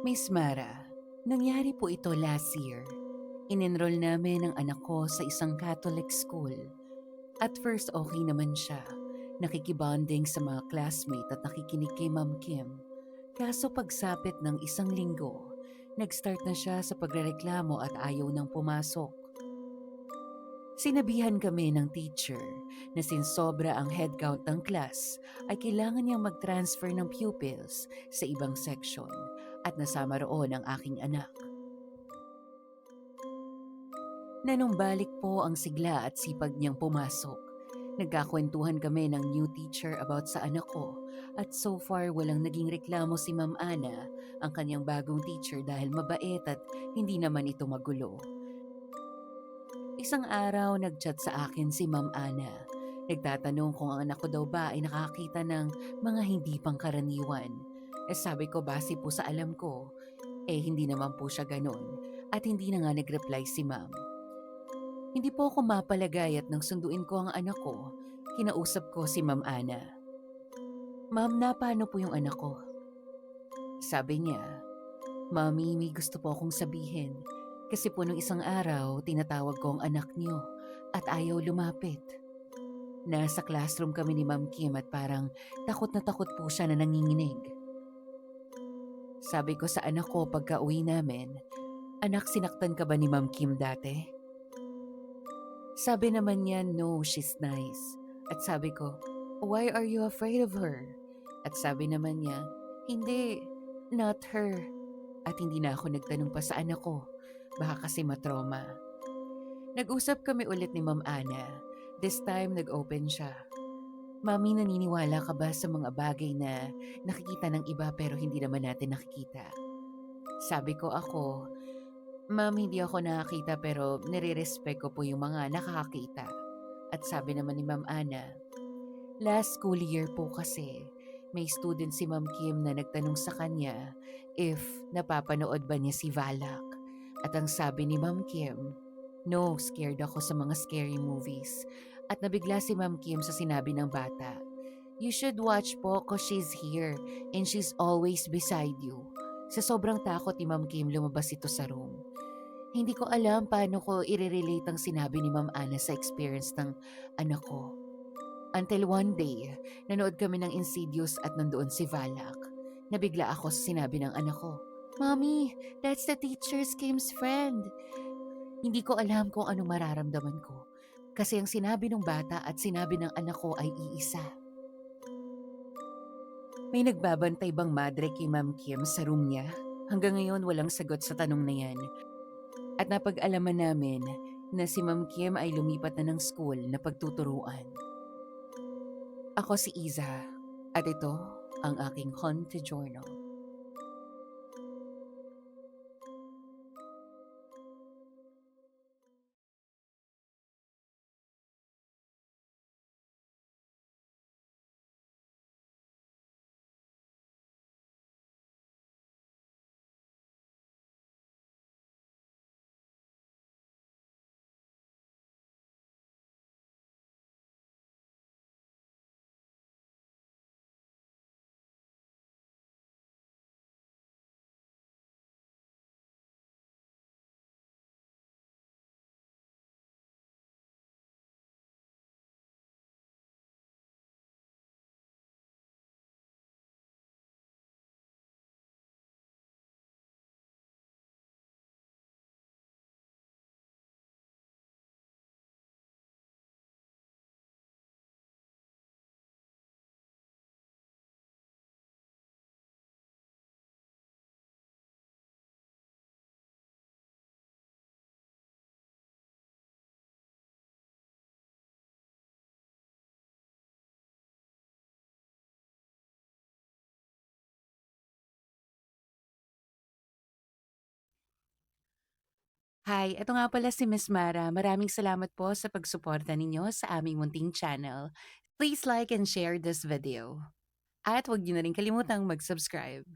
Miss Mara, nangyari po ito last year. Inenroll namin ang anak ko sa isang Catholic school. At first okay naman siya. Nakikibonding sa mga classmate at nakikinig kay Ma'am Kim. Kaso pagsapit ng isang linggo, nag-start na siya sa pagrereklamo at ayaw nang pumasok. Sinabihan kami ng teacher na since sobra ang head count ng class ay kailangan niyang mag-transfer ng pupils sa ibang section at nasama roon ang aking anak. Nanumbalik po ang sigla at sipag niyang pumasok. Nagkakwentuhan kami ng new teacher about sa anak ko at so far walang naging reklamo si Ma'am Ana, ang kanyang bagong teacher dahil mabait at hindi naman ito magulo. Isang araw nagchat sa akin si Ma'am Ana. Nagtatanong kung ang anak ko daw ba ay nakakita ng mga hindi pangkaraniwan. Eh sabi ko base po sa alam ko, eh hindi naman po siya ganon at hindi na nga nag-reply si Ma'am. Hindi po ako mapalagay at nang sunduin ko ang anak ko, kinausap ko si Ma'am Ana. Ma'am, na paano po yung anak ko? Sabi niya, Mami, may gusto po akong sabihin. Kasi po nung isang araw, tinatawag ko ang anak niyo at ayaw lumapit. Nasa classroom kami ni Ma'am Kim at parang takot na takot po siya na nanginginig. Sabi ko sa anak ko pagka uwi namin, Anak, sinaktan ka ba ni Ma'am Kim dati? Sabi naman niya, no, she's nice. At sabi ko, why are you afraid of her? At sabi naman niya, hindi, not her. At hindi na ako nagtanong pa sa anak ko, baka kasi matroma. Nag-usap kami ulit ni Ma'am Ana. This time, nag-open siya. Mami, naniniwala ka ba sa mga bagay na nakikita ng iba pero hindi naman natin nakikita? Sabi ko ako, Ma'am, hindi ako nakakita pero nire-respect ko po yung mga nakakakita. At sabi naman ni Ma'am Ana, last school year po kasi, may student si Ma'am Kim na nagtanong sa kanya if napapanood ba niya si Valak. At ang sabi ni Ma'am Kim, no, scared ako sa mga scary movies. At nabigla si Ma'am Kim sa sinabi ng bata, You should watch po cause she's here and she's always beside you. Sa sobrang takot ni Ma'am Kim, lumabas ito sa room. Hindi ko alam paano ko i-relate ang sinabi ni Ma'am Ana sa experience ng anak ko. Until one day, nanood kami ng Insidious at nandoon si Valak. Nabigla ako sa sinabi ng anak ko. Mommy, that's the teacher's Kim's friend. Hindi ko alam kung anong mararamdaman ko. Kasi ang sinabi ng bata at sinabi ng anak ko ay iisa. May nagbabantay bang madre kay Ma'am Kim sa room niya? Hanggang ngayon walang sagot sa tanong na yan. At napag-alaman namin na si Ma'am Kim ay lumipat na ng school na pagtuturuan. Ako si Iza at ito ang aking haunted journal. Hi, ito nga pala si Miss Mara. Maraming salamat po sa pagsuporta ninyo sa aming munting channel. Please like and share this video. At huwag niyo na rin kalimutang mag-subscribe.